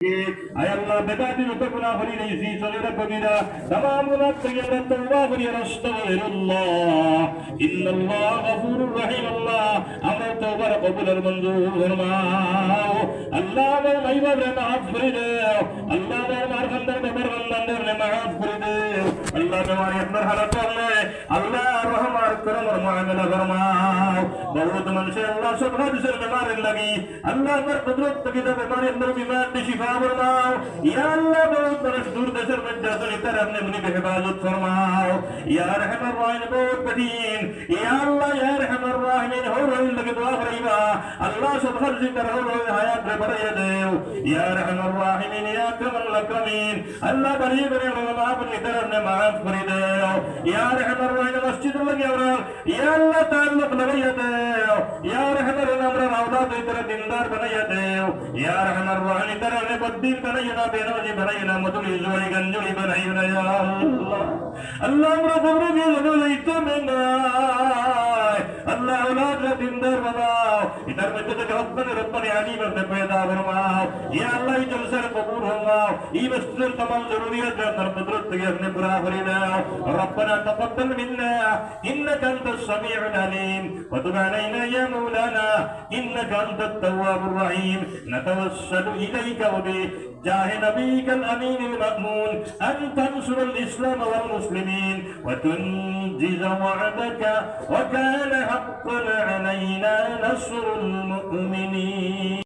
আয় আল্লাহ, বেদাতি রূপে গুনাহ করি রইছি সগীরা কবিরা তামাম গুনাহ থেকে আমরা তওবা করি আস্তাগফিরুল্লাহ ইন্নাল্লাহ গফুরুর রহিম, আল্লাহ। আমরা তওবার কবুলের মঞ্জুর ফরমাও। আল্লাহ আমার মাইবারে মাফ করে দাও। আল্লাহ আমার মারখান্দার, বেমার বান্দাদের মাফ করে দাও। আল্লাহ তোমার আপনার হালাত আল্লাহ আল্লাহ রহমার করমর মুআমালা ফরমাও বহুত মানুষের আল্লাহ সব হাদিসের বেমারের লাগি। আল্লাহ আমার কুদরত হেফাজত ফরমাও। ইয়া রহমান রাহিম বহুত কঠিন। ইয়া আল্লাহ লগে দোয়া করিবা আল্লাহ সব হাদিস কর হো রহিম হায়াত বাড়িয়ে দেও ইয়া আমরা আল্লাহ আওলাদ দিনদার বানাও এটার মধ্যে থেকে হসবেন রব্বানি আলী বন্দে পয়দা ফরমা ইয়া আল্লাহ, এই জলসার কবুল হোগা এই মসজিদের तमाम জরুরিয়াত যা তার কুদরত থেকে আপনি পুরা করে দাও রব্বানা তাকাব্বাল মিন্না। ইন্নাকা আনতাস সামিউল আলীম। ওয়া তুব আলাইনা ইয়া মাওলানা। ইন্নাকা আনতাত তাওয়াবুর রহিম। নাতাওয়াসসালু ইলাইকা ওয়া وبجاه نبيك الأمين المأمون ان تنصر الإسلام والمسلمين وتنجز وعدك وكان حقا علينا نصر المؤمنين.